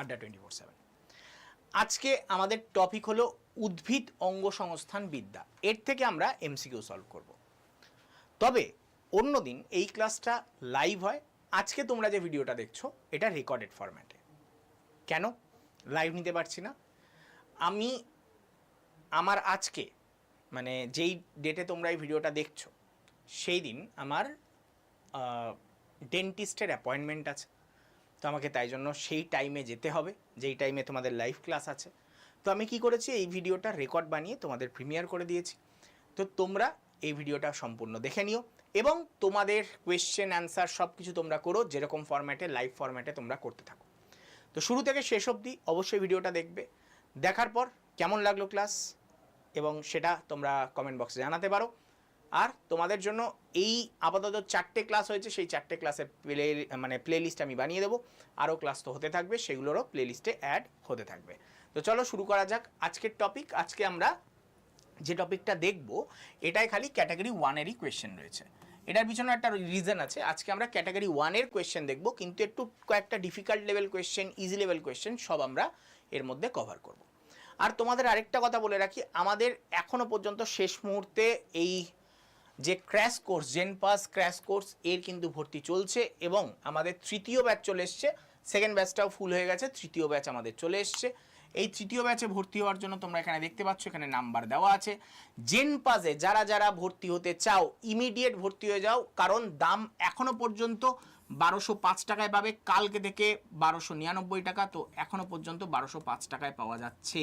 আড্ডা twenty four seven আজকে আমাদের টপিক হলো উদ্ভিদ অঙ্গ সংস্থান বিদ্যা। এর থেকে আমরা এমসিকিউ সলভ করব। তবে অন্যদিন এই ক্লাসটা লাইভ হয়। আজকে তোমরা যে ভিডিওটা দেখছ, এটা রেকর্ডেড ফরম্যাটে কেন? লাইভ নিতে পারছি না। আমি, আমার আজকে মানে যেই ডেটে তোমরা এই ভিডিওটা দেখছ, সেই দিন আমার ডেন্টিস্টের অ্যাপয়েন্টমেন্ট আছে। তো আমাকে তাই জন্য সেই টাইমে যেতে হবে, যেই টাইমে তোমাদের লাইভ ক্লাস আছে। তো আমি কি করেছি, এই ভিডিওটা রেকর্ড বানিয়ে তোমাদের প্রিমিয়ার করে দিয়েছি। তো তোমরা এই ভিডিওটা সম্পূর্ণ দেখে নিও এবং তোমাদের কোয়েশ্চেন অ্যান্সার সব কিছু তোমরা করো, যেরকম ফরম্যাটে লাইভ ফরম্যাটে তোমরা করতে থাকো। তো শুরু থেকে শেষ অবধি অবশ্যই ভিডিওটা দেখবে। দেখার পর কেমন লাগল ক্লাস এবং সেটা তোমরা কমেন্ট বক্সে জানাতে পারো। আর তোমাদের জন্য এই আপাতত চারটে ক্লাস হয়েছে, সেই চারটে ক্লাসের প্লে মানে প্লে লিস্ট আমি বানিয়ে দেবো। আরও ক্লাস তো হতে থাকবে, সেগুলোরও প্লে লিস্টে অ্যাড হতে থাকবে। তো চলো শুরু করা যাক আজকের টপিক আজকে আমরা যে টপিকটা দেখব, এটাই খালি ক্যাটাগরি ওয়ানেরই কোয়েশ্চেন রয়েছে। এটার পিছনে একটা রিজন আছে। আজকে আমরা ক্যাটাগরি ওয়ানের কোয়েশ্চেন দেখব, কিন্তু একটু কয়েকটা difficult level question easy level question সব আমরা এর মধ্যে কভার করব। আর তোমাদের আরেকটা কথা বলে রাখি, আমাদের এখনও পর্যন্ত শেষ মুহূর্তে এই যে ক্র্যাশ কোর্স জেন পাস ক্র্যাশ কোর্স এর কিন্তু ভর্তি চলছে এবং আমাদের তৃতীয় ব্যাচ চলে এসছে। সেকেন্ড ব্যাচটাও ফুল হয়ে গেছে, তৃতীয় ব্যাচ আমাদের চলে এসছে। এই তৃতীয় ব্যাচে ভর্তি হওয়ার জন্য তোমরা এখানে দেখতে পাচ্ছ, এখানে নাম্বার দেওয়া আছে। জেন পাসে যারা যারা ভর্তি হতে চাও ইমিডিয়েট ভর্তি হয়ে যাও, কারণ দাম এখনও পর্যন্ত বারোশো পাঁচ টাকায় পাবে, কালকে থেকে বারোশো নিরানব্বই টাকা, তো এখনও পর্যন্ত বারোশো পাঁচ টাকায় পাওয়া যাচ্ছে।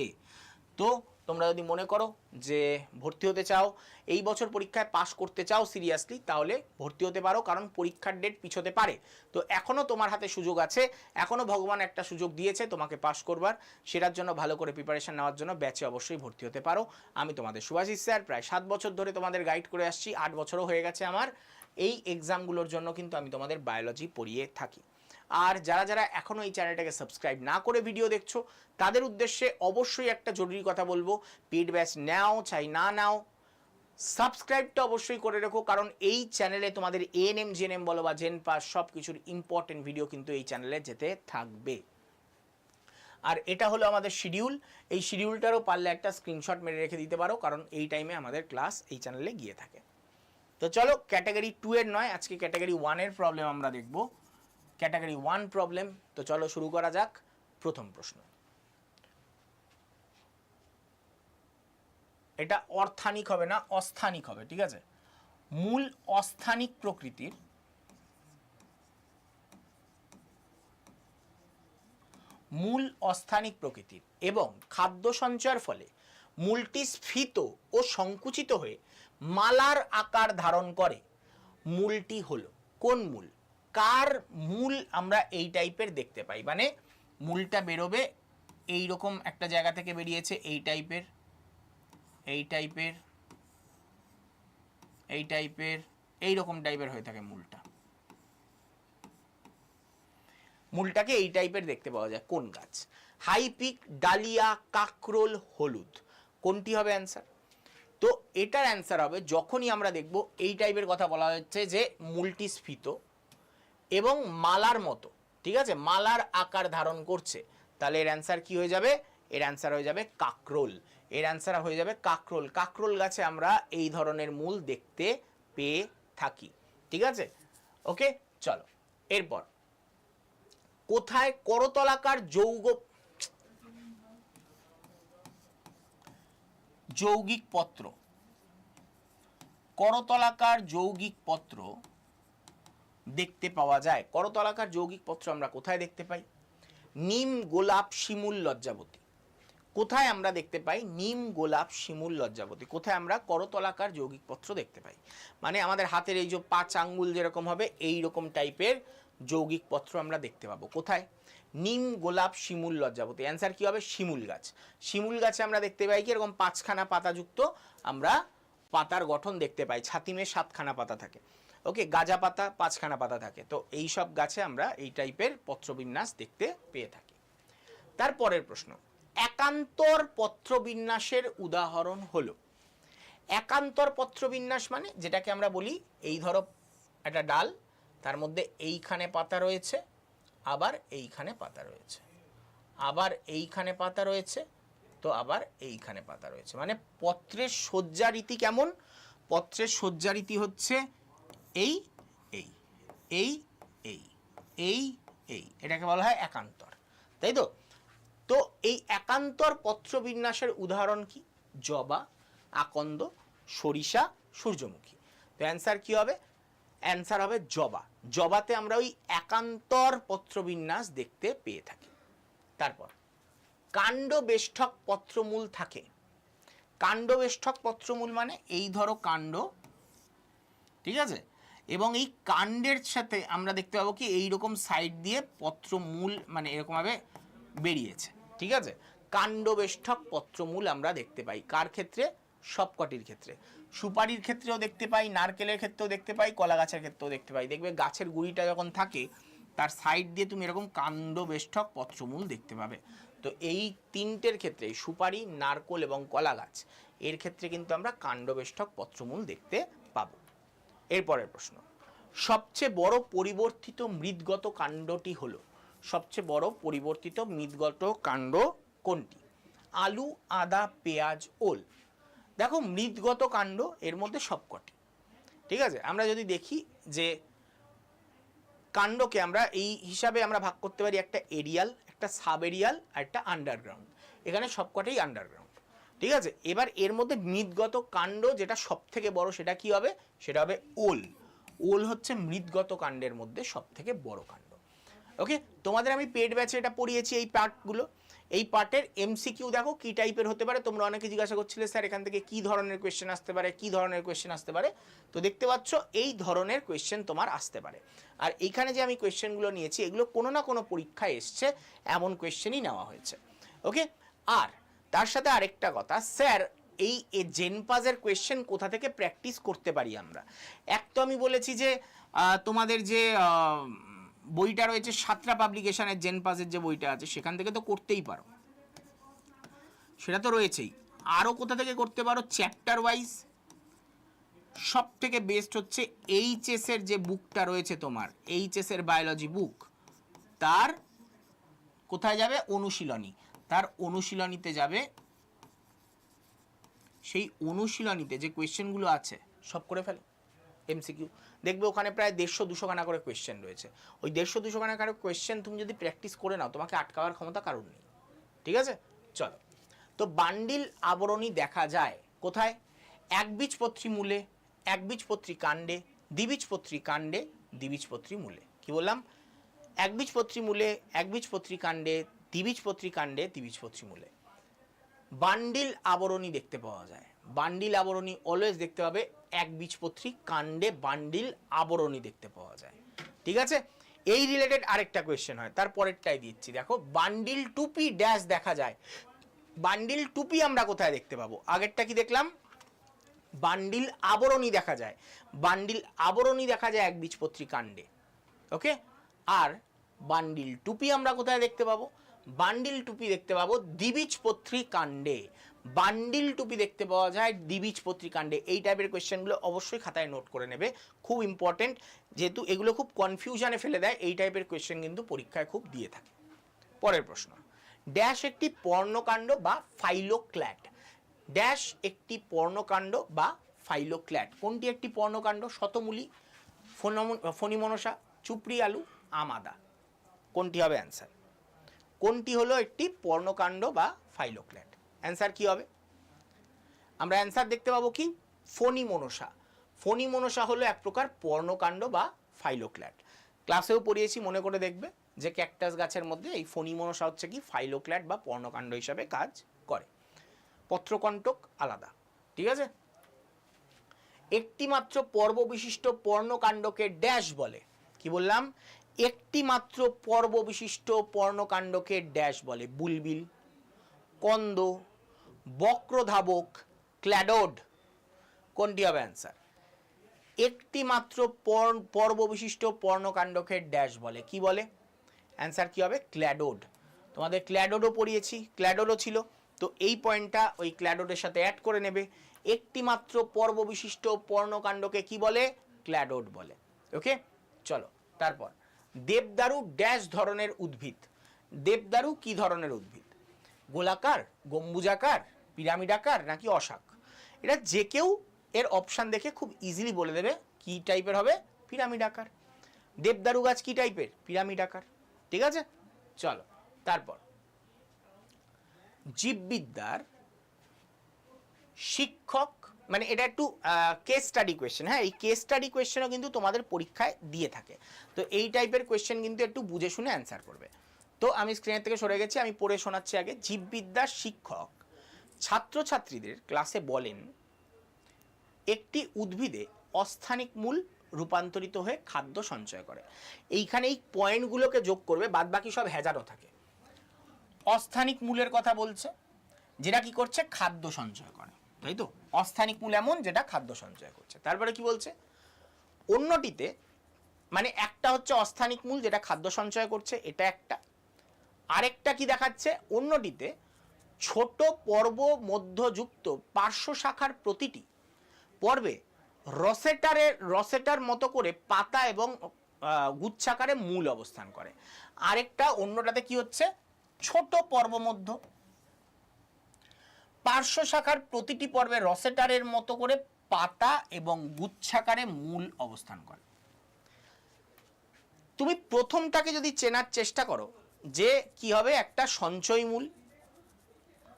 তো তোমরা যদি মনে করো যে ভর্তি হতে চাও, এই বছর পরীক্ষায় পাশ করতে চাও সিরিয়াসলি তাহলে ভর্তি হতে পারো কারণ পরীক্ষার ডেট পিছোতে পারে। তো এখনও তোমার হাতে সুযোগ আছে এখনও ভগবান একটা সুযোগ দিয়েছে তোমাকে পাশ করবার। সেটার জন্য ভালো করে প্রিপারেশন নেওয়ার জন্য ব্যাচে অবশ্যই ভর্তি হতে পারো। আমি তোমাদের সুভাষিস স্যার, প্রায় সাত বছর ধরে তোমাদের গাইড করে আসছি, আট বছরও হয়ে গেছে আমার। এই এক্সামগুলোর জন্য কিন্তু আমি তোমাদের বায়োলজি পড়িয়ে থাকি। আর যারা যারা এখনও এই চ্যানেলটাকে সাবস্ক্রাইব না করে ভিডিও দেখছ, তাদের উদ্দেশ্যে অবশ্যই একটা জরুরি কথা বলব। পেড ব্যাচ নাও, চাই না নাও সাবস্ক্রাইবটা অবশ্যই করে রেখো, কারণ এই চ্যানেলে তোমাদের এএনএম জেনএম বলো বা জেন পাস সব কিছুর ইম্পর্টেন্ট ভিডিও কিন্তু এই চ্যানেলে যেতে থাকবে। আর এটা হলো আমাদের শিডিউল এই শিডিউলটারও পারলে একটা স্ক্রিনশট মেরে রেখে দিতে পারো, কারণ এই টাইমে আমাদের ক্লাস এই চ্যানেলে গিয়ে থাকে। তো চলো ক্যাটাগরি টু এর নয়, আজকে ক্যাটাগরি ওয়ানের প্রবলেম আমরা দেখব। Category one problem. তো চলো শুরু করা যাক প্রথম প্রশ্ন। এটা অর্থানিক হবে না অস্থানিক হবে, ঠিক আছে? মূল অস্থানিক প্রকৃতির মূল অস্থানিক প্রকৃতির এবং খাদ্য সঞ্চয়ের ফলে মূলটি স্ফীত ও সংকুচিত হয়ে মালার আকার ধারণ করে। মূলটি হলো কোন মূল? কার মূল আমরা এই টাইপের দেখতে পাই? মানে মূলটা বেরোবে এই রকম একটা জায়গা থেকে বেরিয়েছে এই টাইপের এই টাইপের এই টাইপের এই রকম টাইপের হয়ে থাকে মূলটা। মূলটাকে এই টাইপের দেখতে পাওয়া যায়, কোন গাছ? হাইপিক ডালিয়া, কাকরোল, হলুদ। কোনটি হবে অ্যান্সার তো এটার অ্যান্সার হবে, যখনই আমরা দেখব এই টাইপের কথা বলা হচ্ছে যে মূলটি স্ফীত। এবং মালার মতো, ঠিক আছে? মালার আকার ধারণ করছে। তাহলে এর অ্যান্সার কি হয়ে যাবে? এর অ্যান্সার হয়ে যাবে কাকরোল। এর অ্যান্সার হয়ে যাবে কাকরোল। কাকরোল গাছে আমরা এই ধরনের মূল দেখতে পেয়ে থাকি, ঠিক আছে? ওকে, চলো। এরপর। কোথায় করতলাকার যৌগ যৌগিক পত্র? করতলাকার যৌগিক পত্র দেখতে পাওয়া যায়। করতলাকার যৌগিক পত্র আমরা কোথায় দেখতে পাই? নিম, গোলাপ, শিমুল লজ্জাবতী। কোথায় আমরা দেখতে পাই? নিম, গোলাপ, শিমুল লজ্জাবতী। কোথায় আমরা? করতলাকার যৌগিক পত্র দেখতে পাই। মানে আমাদের হাতের এই যে পাঁচ আঙ্গুল যেরকম হবে এই রকম টাইপের যৌগিক পত্র আমরা দেখতে পাবো। কোথায়? নিম, গোলাপ, শিমুল লজ্জাবতী। অ্যান্সার কি হবে? শিমুল গাছ। শিমুল গাছে আমরা দেখতে পাই কি? এরকম পাঁচখানা পাতাযুক্ত আমরা পাতার গঠন দেখতে পাই। ছাতিমে সাতখানা পাতা থাকে। ওকে, গাজা পাতা, পাঁচখানা পাতা থাকে। তো এই সব গাছে আমরা এই টাইপের পত্রবিন্যাস দেখতে পেয়ে থাকি। তারপরের প্রশ্ন, একান্তর পত্রবিন্যাসের উদাহরণ হলো। একান্তর পত্রবিন্যাস মানে যেটাকে আমরা বলি, এই ধরো একটা ডাল, তার মধ্যে এইখানে পাতা রয়েছে, আবার এইখানে পাতা রয়েছে। আবার এইখানে পাতা রয়েছে, তো আবার এইখানে পাতা রয়েছে। মানে পত্রের সজ্জা রীতি কেমন? পত্রের সজ্জা রীতি হচ্ছে এই এই এই এই এই এই, এটাকে বলা হয় একান্তর। তাই তো? তো এই একান্তর পত্রবিন্যাসের উদাহরণ কি? জবা, আকন্দ, সরিষা, সূর্যমুখী। তো অ্যান্সার কি হবে? অ্যান্সার হবে জবা। জবাতে আমরা ওই একান্তর পত্রবিন্যাস দেখতে পেয়ে থাকি। তারপর কাণ্ড বেষ্টক পত্রমূল থাকে। কাণ্ড বেষ্টক পত্রমূল মানে এই ধরো কাণ্ড, ঠিক আছে? এবং এই কাণ্ডের সাথে আমরা দেখতে পাবো কি এই রকম সাইড দিয়ে পত্রমূল মানে এরকমভাবে বেরিয়েছে। ঠিক আছে? কাণ্ডবেষ্টক পত্রমূল আমরা দেখতে পাই। কার ক্ষেত্রে? সবকটির ক্ষেত্রে। সুপারির ক্ষেত্রেও দেখতে পাই, নারকেলের ক্ষেত্রেও দেখতে পাই কলা গাছের ক্ষেত্রেও দেখতে পাই। দেখবে গাছের গুঁড়িটা যখন থাকে, তার সাইড দিয়ে তুমি এরকম কাণ্ডবেষ্টক পত্রমূল দেখতে পাবে। তো এই তিনটের ক্ষেত্রে সুপারি, নারকোল এবং কলা গাছ এর ক্ষেত্রে কিন্তু আমরা কাণ্ডবেষ্টক পত্রমূল দেখতে পাবো। এরপরের প্রশ্ন। সবচেয়ে বড় পরিবর্তিত মৃদগত কাণ্ডটি হলো, সবচেয়ে বড় পরিবর্তিত মৃদগত কাণ্ড কোনটি? আলু, আদা, পেঁয়াজ, ওল। দেখো মৃদগত কাণ্ড এর মধ্যে সবকটি ঠিক আছে? আমরা যদি দেখি যে কাণ্ডকে আমরা এই হিসাবে আমরা ভাগ করতে পারি একটা এরিয়াল, একটা সাব এরিয়াল আর একটা আন্ডারগ্রাউন্ড। এখানে সবকটাই আন্ডারগ্রাউন্ড। ঠিক আছে? এবার এর মধ্যে মৃদগত কাণ্ড যেটা সব থেকে বড় সেটা কি হবে? সেটা হবে ওল। ওল হচ্ছে মৃদগত কাণ্ডের মধ্যে সব থেকে বড় কাণ্ড। ওকে? তোমাদের আমি পেট ব্যাচে এটা পড়িয়েছি এই পার্টগুলো। এই পার্টের এমসিকিউ দেখো কি টাইপের হতে পারে। তোমরা অনেকে জিজ্ঞাসা করছিলে, স্যার, এখান থেকে কি ধরনের কোয়েশ্চেন আসতে পারে? কি ধরনের কোয়েশ্চেন আসতে পারে? তো দেখতে পাচ্ছ, এই ধরনের কোয়েশ্চেন তোমার আসতে পারে। আর এইখানে যে আমি কোয়েশ্চেনগুলো নিয়েছি, এগুলো কোনো না কোনো পরীক্ষায় এসছে, এমন কোয়েশ্চেনই নেওয়া হয়েছে। ওকে? আর তার সাথে আরেকটা কথা, স্যার, এই জেনপাজের কোয়েশ্চেন কোথা থেকে প্র্যাকটিস করতে পারি আমরা? এক তো আমি বলেছি যে তোমাদের যে বইটা রয়েছে সাতটা পাবলিকেশনের জেনপাজের যে বইটা আছে, সেখান থেকে তো করতেই পারো। সেটা তো রয়েছেই। আরও কোথা থেকে করতে পারো? চ্যাপ্টার ওয়াইজ সব থেকে বেস্ট হচ্ছে এইচএস এর যে বুকটা রয়েছে তোমার এইচএস এর বায়োলজি বুক তার কোথায় যাবে? অনুশীলনী। তার অনুশীলনীতে যাবে। সেই অনুশীলনীতে যে কোয়েশ্চেনগুলো আছে, সব করে ফেলো এমসিকিউ দেখবে ওখানে প্রায় দেড়শো, দুশো খানা করে কোয়েশ্চেন রয়েছে। ওই দেড়শো, দুশো খানা করে কোয়েশ্চেন তুমি যদি প্র্যাকটিস করে নাও, তোমাকে আটকাবার ক্ষমতা কারণ নেই। ঠিক আছে? চলো। তো বান্ডিল আবরণী দেখা যায় কোথায়? একবীজপত্রী মূলে, একবীজপত্রী কাণ্ডে, দ্বিবীজপত্রী কাণ্ডে, দ্বিবীজপত্রী মূলে। কি বললাম? একবীজপত্রী মূলে, একবীজপত্রী কাণ্ডে দ্বিবীজপত্রী কাণ্ডে দ্বিবীজপত্রী মূলে বান্ডিল আবরণী দেখতে পাওয়া যায়। বান্ডিল আবরণী অলওয়েজ দেখতে পাবে, এক বীজপত্রী কাণ্ডে বান্ডিল আবরণী দেখতে পাওয়া যায়। ঠিক আছে? এই রিলেটেড আরেকটা কোয়েশ্চেন হয়, তার পরেরটাই দিচ্ছি। দেখো, বান্ডিল টুপি ড্যাশ দেখা যায়। বান্ডিল টুপি আমরা কোথায় দেখতে পাবো? আগেরটা কি দেখলাম? বান্ডিল আবরণী দেখা যায়। বান্ডিল আবরণী দেখা যায় এক বীজপত্রী কাণ্ডে ওকে আর বান্ডিল টুপি আমরা কোথায় দেখতে পাবো? বান্ডিল টুপি দেখতে পাবো দ্বিবীজপত্রী কাণ্ডে। বান্ডিল টুপি দেখতে পাওয়া যায় দ্বিবীজপত্রী কাণ্ডে। এই টাইপের কোয়েশ্চেনগুলো অবশ্যই খাতায় নোট করে নেবে। খুব ইম্পর্টেন্ট যেহেতু এগুলো খুব কনফিউশনে ফেলে দেয়, এই টাইপের কোয়েশ্চেন কিন্তু পরীক্ষায় খুব দিয়ে থাকে। পরের প্রশ্ন ড্যাশ একটি পর্ণকাণ্ড বা ফাইলোক্ল্যাট ড্যাশ একটি পর্ণকাণ্ড বা ফাইলোক্ল্যাট কোনটি একটি পর্ণকাণ্ড? শতমূলী ফণিমনসা চুপড়ি আলু আমাদা। কোনটি হবে অ্যান্সার কোনটি হলো একটি পর্ণকাণ্ড বা ফাইলোক্ল্যাট? অ্যান্সার কি হবে? আমরা অ্যান্সার দেখতে পাবো কি? ফণিমনসা। ফণিমনসা হলো এক প্রকার পর্ণকাণ্ড বা ফাইলোক্ল্যাট। ক্লাসেও পড়িয়েছি, মনে করে দেখবে যে ক্যাকটাস গাছের মধ্যে এই ফণিমনসা হচ্ছে কি? ফাইলোক্ল্যাট বা পর্ণকাণ্ড হিসাবে কাজ করে। পত্রকণ্টক আলাদা, ঠিক আছে? একটি মাত্র পর্ব বিশিষ্ট পর্ণকাণ্ডকে ড্যাশ বলে। কি বললাম? একটি মাত্র পর্ব বিশিষ্ট পর্ণকাণ্ডকে ড্যাশ বলে। বুলবিল, কন্দ, বক্রধাবক, ক্ল্যাডোড, কোনটি হবে অ্যান্সার একটি মাত্র পর্ব বিশিষ্ট পর্ণকাণ্ডকে ড্যাশ বলে। কি বলে? অ্যান্সার কি হবে? ক্ল্যাডোড। তোমাদের ক্ল্যাডোডও পড়িয়েছি, ক্ল্যাডোডও ছিল। তো এই পয়েন্টটা ওই ক্ল্যাডোডের সাথে অ্যাড করে নেবে। একটি মাত্র পর্ব বিশিষ্ট পর্ণকাণ্ডকে কি বলে? ক্ল্যাডোড বলে। ওকে চলো, তারপর। দেবদারু ড্যাশ ধরনের উদ্ভিদ। দেবদারু কি ধরনের উদ্ভিদ? গোলাকার, গম্বুজাকার, পিরামিডাকার নাকি অশাক? এটা যে কেউ এর অপশান দেখে খুব ইজিলি বলে দেবে কি টাইপের হবে? পিরামিড আকার দেবদারু গাছ কি টাইপের পিরামিড আকার ঠিক আছে? চলো, তারপর। জীববিদ্যার শিক্ষক মানে এটা একটু কেস স্টাডি কোয়েশ্চেন হ্যাঁ? এই কেস স্টাডি কোয়েশ্চেনও কিন্তু তোমাদের পরীক্ষায় দিয়ে থাকে। তো এই টাইপের কোয়েশ্চেন কিন্তু একটু বুঝে শুনে অ্যান্সার করবে। তো আমি স্ক্রিনের থেকে সরে গেছি, আমি পড়ে শোনাচ্ছি আগে। জীববিদ্যার শিক্ষক ছাত্রছাত্রীদের ক্লাসে বলেন, একটি উদ্ভিদে অস্থানিক মূল রূপান্তরিত হয়ে খাদ্য সঞ্চয় করে। এইখানে এই পয়েন্টগুলোকে যোগ করবে বাদ বাকি সব হ্যাজারও থাকে। অস্থানিক মূলের কথা বলছে, যেটা কি করছে? খাদ্য সঞ্চয় করে। তাই তো? অস্থানিক মূল এমন যেটা খাদ্য সঞ্চয় করছে। তারপরে কি বলছে? অন্যটিতে মানে একটা হচ্ছে অস্থানিক মূল যেটা খাদ্য সঞ্চয় করছে, এটা একটা। আরেকটা কি দেখাচ্ছে? অন্যটিতে, ছোট, পর্ব, মধ্যযুক্ত, পার্শ্ব শাখার প্রতিটি পর্বে রসেটারের রসেটার মতো করে পাতা এবং গুচ্ছাকারে মূল অবস্থান করে। আরেকটা, অন্যটাতে কি হচ্ছে? ছোট, পর্ব, মধ্য পার্শ্ব শাখার প্রতিটি পর্বে রসেটারের মতো করে পাতা এবং গুচ্ছাকারে মূল অবস্থান করে। তুমি প্রথমটাকে যদি চেনার চেষ্টা করো যে কি হবে একটা সঞ্চয় মূল।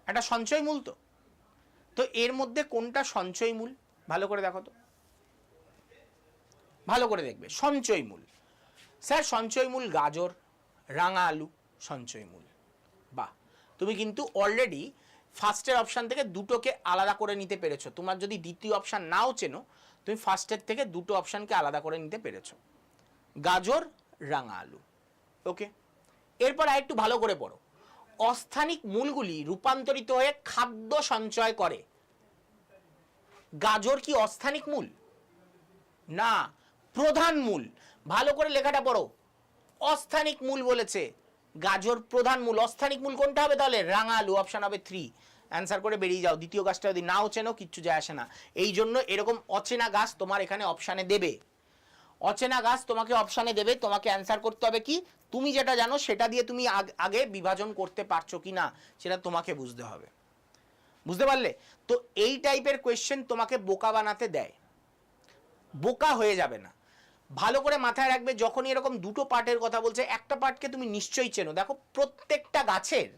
একটা সঞ্চয় মূল তো। তো এর মধ্যে কোনটা সঞ্চয় মূল? ভালো করে দেখো তো। ভালো করে দেখবে। সঞ্চয় মূল। স্যার, সঞ্চয় মূল গাজর, রাঙা আলু, সঞ্চয় মূল। বাহ! তুমি কিন্তু অলরেডি ফার্স্টের অপশান থেকে দুটোকে আলাদা করে নিতে পেরেছ। তোমার যদি দ্বিতীয় অপশান নাও চেনো, তুমি ফার্স্টের থেকে দুটো অপশানকে আলাদা করে নিতে পেরেছ। গাজর, রাঙা আলু। ওকে? এরপর আরেকটু ভালো করে পড়ো। অস্থানিক মূলগুলি রূপান্তরিত হয়ে খাদ্য সঞ্চয় করে। গাজর কি অস্থানিক মূল? না, প্রধান মূল। ভালো করে লেখাটা পড়ো। অস্থানিক মূল বলেছে। গাজর প্রধান মূল, অস্থানিক মূল কোনটা হবে তাহলে? রাঙা আলু অপশন হবে থ্রি অ্যান্সার করে বেরিয়ে যাও। দ্বিতীয় গাছটা যদি নাও চেনো, কিচ্ছু যায় আসে না। এই জন্য এরকম অচেনা গাছ তোমার এখানে অপশানে দেবে। অচেনা গাছ তোমাকে অপশানে দেবে। তোমাকে অ্যান্সার করতে হবে কি? তুমি যেটা জানো, সেটা দিয়ে তুমি আগ- আগে বিভাজন করতে পারছ কি না, সেটা তোমাকে বুঝতে হবে। বুঝতে পারলে? তো এই টাইপের কোয়েশ্চেন তোমাকে বোকা বানাতে দেয়। বোকা হয়ে যাবে না। ভালো করে মাথায় রাখবে যখনই এরকম দুটো পার্টের কথা বলছে, একটা পার্টকে তুমি নিশ্চয়ই চেনো। দেখো, প্রত্যেকটা গাছের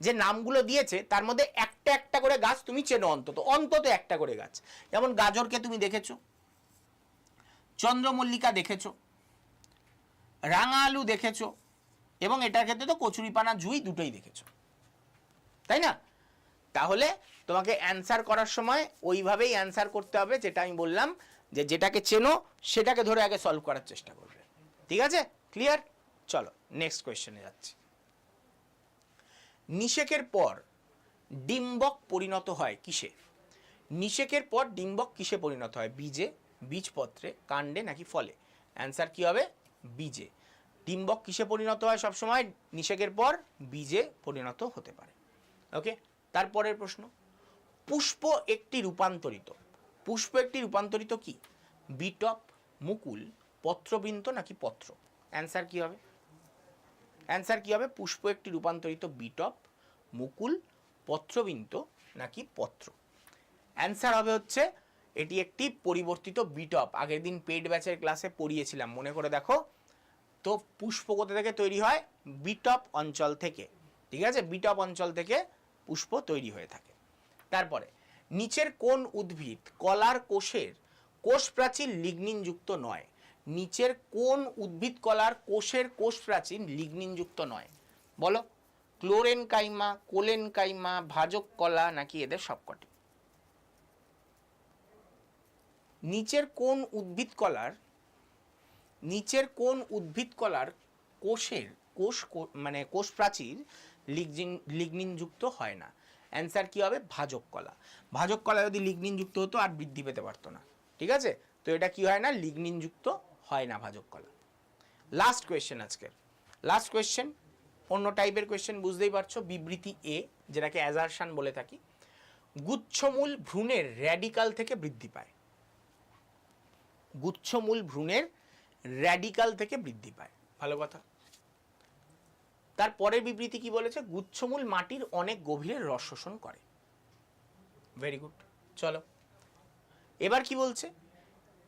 যে নামগুলো দিয়েছে, তার মধ্যে একটা একটা করে গাছ তুমি চেনো অন্তত অন্তত একটা করে গাছ। যেমন গাজরকে তুমি দেখেছ, চন্দ্রমল্লিকা দেখেছ রাঙা আলু দেখেছ, এবং এটার ক্ষেত্রে তো কচুরিপানা জুই দুটোই দেখেছ। তাই না? তাহলে তোমাকে অ্যান্সার করার সময় ওইভাবেই অ্যান্সার করতে হবে, যেটা আমি বললাম যে যেটাকে চেনো, সেটাকে ধরে আগে সলভ করার চেষ্টা করবে। ঠিক আছে? ক্লিয়ার চলো নেক্সট কোয়েশ্চেনে যাচ্ছি। নিষেকের পর ডিম্বক পরিণত হয় কিসে? নিষেকের পর ডিম্বক কিসে পরিণত হয়? বীজে, বীজপত্রে, কাণ্ডে নাকি ফলে? অ্যান্সার কি হবে? বীজে। ডিম্বক কিসে পরিণত হয় সবসময়? নিষেকের পর বীজে পরিণত হতে পারে। ওকে তারপরের প্রশ্ন। পুষ্প একটি রূপান্তরিত। পুষ্প একটি রূপান্তরিত কি? বিটপ মুকুল পত্রবৃন্ত নাকি পত্র? অ্যান্সার কি হবে? অ্যান্সার কি হবে? পুষ্প একটি রূপান্তরিত বিটপ মুকুল পত্রবৃন্ত নাকি পত্র? অ্যান্সার হবে হচ্ছে এটি একটি পরিবর্তিত বিটপ আগের দিন পেড ব্যাচের ক্লাসে পড়িয়েছিলাম মনে করে দেখো। তো পুষ্প কোথা থেকে তৈরি হয়? বিটপ অঞ্চল থেকে। ঠিক আছে? বিটপ অঞ্চল থেকে পুষ্প তৈরি হয়ে থাকে। তারপরে নিচের কোন উদ্ভিদ কলার কোষের কোষ প্রাচীর লিগনিনযুক্ত নয়। নিচের কোন উদ্ভিদ কলার কোষের কোষ প্রাচীর লিগনিনযুক্ত নয়। বলো ক্লোরেন কাইমা কোলেন কাইমা ভাজক কলা নাকি এদের সবকটি? নিচের কোন উদ্ভিদ কলার, নিচের কোন উদ্ভিদ কলার কোষের কোষ মানে কোষ প্রাচীর লিগনিনযুক্ত হয় না। অ্যান্সার কি হবে? ভাজক কলা। ভাজক কলা যদি লিগনিনযুক্ত হতো, আর বৃদ্ধি পেতে পারতো না। ঠিক আছে? তো এটা কি হয় না? লিগনিনযুক্ত হয় না ভাজক কলা। লাস্ট কোয়েশ্চেন আজকের লাস্ট কোয়েশ্চেন অন্য টাইপের কোয়েশ্চেন বুঝতেই পারছ। বিবৃতি এ যেটাকে অ্যাজারশান বলে থাকি। গুচ্ছমূল ভ্রূণের র্যাডিকাল থেকে বৃদ্ধি পায়। গুচ্ছমূল ভ্রূণের র্যাডিকাল থেকে বৃদ্ধি পায়। ভালো কথা? তার পরের বিবৃতি কি বলেছে? গুচ্ছমূল মাটির অনেক গভীরে রস শোষণ করে। ভেরি গুড চলো। এবার কি বলছে?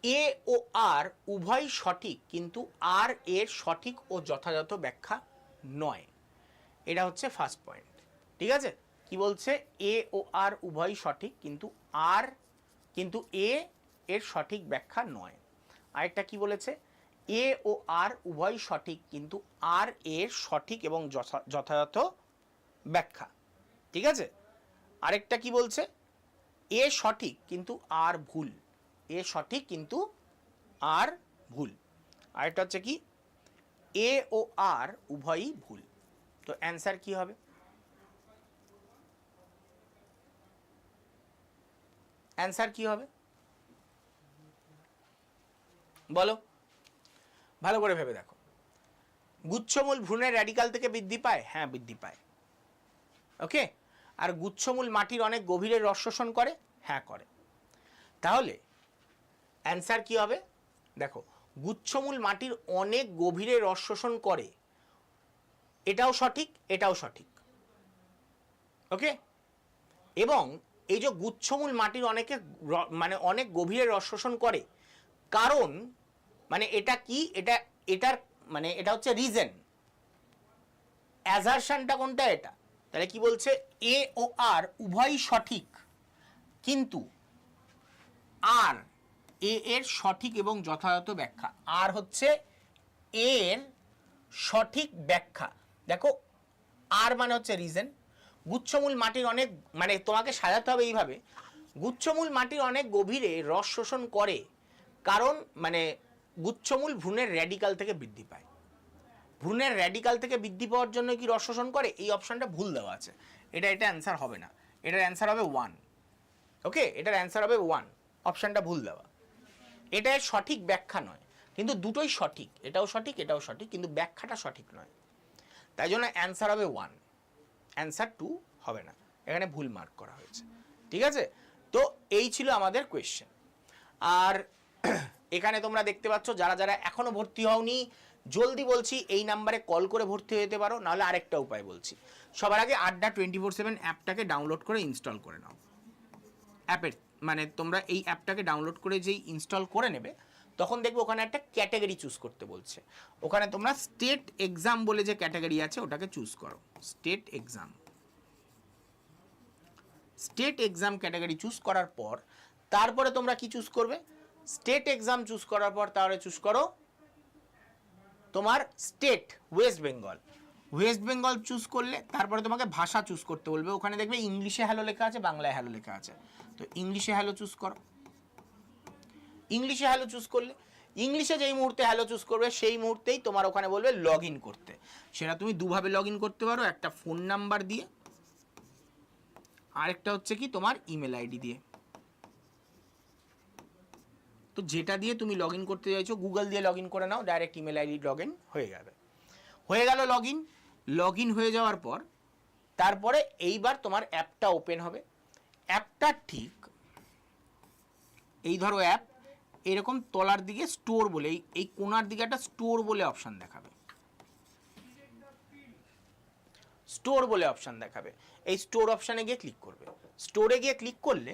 এ ও আর উভয় সঠিক, কিন্তু আর এর সঠিক ও যথাযথ ব্যাখ্যা নয়। এটা হচ্ছে ফার্স্ট পয়েন্ট ঠিক আছে? কি বলছে? এ ও আর উভয় সঠিক, কিন্তু আর, কিন্তু এ এর সঠিক ব্যাখ্যা নয়। আরেকটা কি বলেছে? এ ও আর উভয় সঠিক, কিন্তু আর এর সঠিক এবং যথা- যথাযথ ব্যাখ্যা। ঠিক আছে? আরেকটা কি বলছে? এ সঠিক, কিন্তু আর ভুল। এ সঠিক, কিন্তু আর ভুল। আরেকটা হচ্ছে কি? এ ও আর উভয়ই ভুল। তো অ্যান্সার কি হবে? অ্যান্সার কি হবে? বলো। ভালো করে ভেবে দেখো। গুচ্ছমূল ভ্রূণের র্যাডিকাল থেকে বৃদ্ধি পায়? হ্যাঁ বৃদ্ধি পায়। ওকে আর গুচ্ছমূল মাটির অনেক গভীরে রস শোষণ করে? হ্যাঁ করে। তাহলে অ্যান্সার কি হবে? দেখো, গুচ্ছমূল মাটির অনেক গভীরে রস শোষণ করে। এটাও সঠিক এটাও সঠিক। ওকে এবং এই যে গুচ্ছমূল মাটির অনেকে মানে অনেক গভীরে রস শোষণ করে, কারণ এটা কি? এটা, এটার মানে এটা হচ্ছে রিজেন অ্যাজারশনটা কোনটা এটা? তাহলে কি বলছে? এ ও আর উভয়ই সঠিক। কিন্তু আর এ এর সঠিক এবং যথাযথ ব্যাখ্যা। আর হচ্ছে এর সঠিক ব্যাখ্যা। দেখো আর মানে হচ্ছে রিজেন গুচ্ছমূল মাটির অনেক মানে তোমাকে সাজাতে হবে এইভাবে। গুচ্ছমূল মাটির অনেক গভীরে রস শোষণ করে। কারণ মানে গুচ্ছমূল ভ্রূণের র্যাডিকাল থেকে বৃদ্ধি পায়। ভ্রূণের র্যাডিকাল থেকে বৃদ্ধি পাওয়ার জন্য কি রস শোষণ করে? এই অপশানটা ভুল দেওয়া আছে। এটা এটা অ্যান্সার হবে না। এটার অ্যান্সার হবে ওয়ান ওকে এটার অ্যান্সার হবে ওয়ান অপশানটা ভুল দেওয়া। এটা সঠিক ব্যাখ্যা নয়। কিন্তু দুটোই সঠিক। এটাও সঠিক এটাও সঠিক, কিন্তু ব্যাখ্যাটা সঠিক নয়। তাই জন্য অ্যান্সার হবে ওয়ান অ্যান্সার টু হবে না। এখানে ভুল মার্ক করা হয়েছে। ঠিক আছে? তো এই ছিল আমাদের কোয়েশ্চেন আর এখানে তোমরা দেখতে পাচ্ছ, যারা যারা এখনও ভর্তি হওনি, জলদি বলছি এই নাম্বারে কল করে ভর্তি হতে পারো, নাহলে আরেকটা উপায় বলছি। সবার আগে আড্ডা টোয়েন্টি ফোর সেভেন অ্যাপটাকে ডাউনলোড করে ইনস্টল করে নাও। অ্যাপের মানে তোমরা এই অ্যাপটাকে ডাউনলোড করে যেই ইনস্টল করে নেবে, তখন দেখবে ওখানে একটা ক্যাটাগরি চুজ করতে বলছে। ওখানে তোমরা স্টেট এক্সাম বলে যে ক্যাটাগরি আছে, ওটাকে চুজ করো। State exam. State exam category choose করার পর, তারপরে তোমরা কি চুজ করবে? স্টেট এক্সাম চুজ করার পর তাহলে চুজ করো তোমার state West Bengal West Bengal choose করলে তারপরে তোমাকে ভাষা চুজ করতে বলবে। ওখানে দেখবে ইংলিশে হ্যালো লেখা আছে, বাংলায় হ্যালো লেখা আছে। তো ইংলিশে হ্যালো চুজ করো। ইংলিশে হ্যালো চুজ করলে, ইংলিশে যেই মুহূর্তে হ্যালো চুজ করবে, সেই মুহূর্তেই তোমার ওখানে বলবে লগ ইন করতে। সেটা তুমি দুভাবে লগ ইন করতে পারো, একটা ফোন নাম্বার দিয়ে। আরেকটা হচ্ছে কি তোমার ইমেল আইডি দিয়ে। তো যেটা দিয়ে তুমি লগ করতে চাইছো গুগল দিয়ে লগ করে নাও ডাইরেক্ট ইমেল আইডি লগ হয়ে যাবে। হয়ে গেল লগ ইন লগ হয়ে যাওয়ার পর, তারপরে এইবার তোমার অ্যাপটা ওপেন হবে। অ্যাপটা ঠিক, এই ধরো অ্যাপ, এরকম তলার দিকে স্টোর বলে, এই কোনার দিকে একটা স্টোর বলে অপশান দেখাবে। স্টোর বলে অপশান দেখাবে। এই স্টোর অপশানে গিয়ে ক্লিক করবে। স্টোরে গিয়ে ক্লিক করলে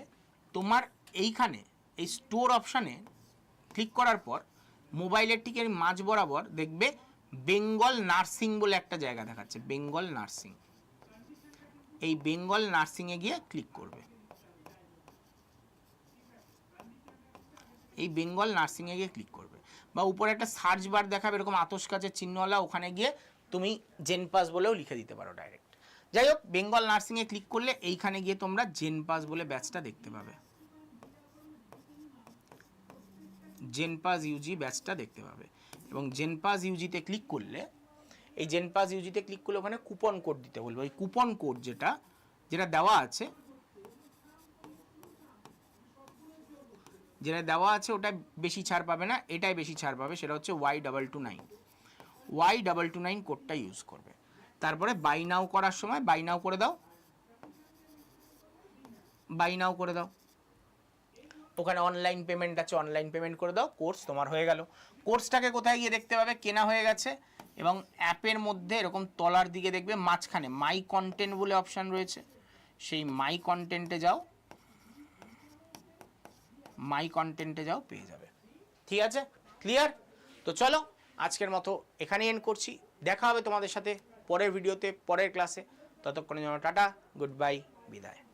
তোমার এইখানে, এই স্টোর অপশানে ক্লিক করার পর মোবাইলের ঠিক এর মাঝ বরাবর দেখবে বেঙ্গল নার্সিং বলে একটা জায়গা দেখাচ্ছে, বেঙ্গল নার্সিং। এই বেঙ্গল নার্সিংয়ে গিয়ে ক্লিক করবে। এই বেঙ্গল নার্সিংয়ে গিয়ে ক্লিক করবে। বা উপরে একটা সার্চ বার দেখাবে, এরকম আতস কাচের চিহ্নওয়ালা, ওখানে গিয়ে তুমি জেনপাস বলেও লিখে দিতে পারো ডাইরেক্ট যাই হোক, বেঙ্গল নার্সিংয়ে ক্লিক করলে এইখানে গিয়ে তোমরা জেনপাস বলে ব্যাচটা দেখতে পাবে। জেনপাস ইউজি ব্যাচটা দেখতে পাবে। এবং জেনপাস ইউজিতে ক্লিক করলে, এই জেনপাস ইউজিতে ক্লিক করলে ওখানে কুপন কোড দিতে বলবে। ওই কুপন কোড যেটা যেটা দেওয়া আছে, যেটা দেওয়া আছে ওটা বেশি ছাড় পাবে না এটাই বেশি ছাড় পাবে, সেটা হচ্ছে Y double two nine Y double two nine কোডটা ইউজ করবে। তারপরে বাই নাও করার সময় বাই নাও করে দাও। বাই নাও করে দাও। ওখানে অনলাইন পেমেন্ট আছে অনলাইন পেমেন্ট করে দাও কোর্স তোমার হয়ে গেল। কোর্সটাকে কোথায় গিয়ে দেখতে পাবে? কেনা হয়ে গেছে। এবং অ্যাপের মধ্যে এরকম তলার দিকে দেখবে মাঝখানে মাই কন্টেন্ট বলে অপশান রয়েছে। সেই মাই কন্টেন্টে যাও। মাই কন্টেন্টে যাও, পেয়ে যাবে। ঠিক আছে? ক্লিয়ার তো চলো, আজকের মতো এখানে এন্ড করছি। দেখা হবে তোমাদের সাথে পরের ভিডিওতে পরের ক্লাসে ততক্ষণের জন্য টাটা গুড বাই বিদায়।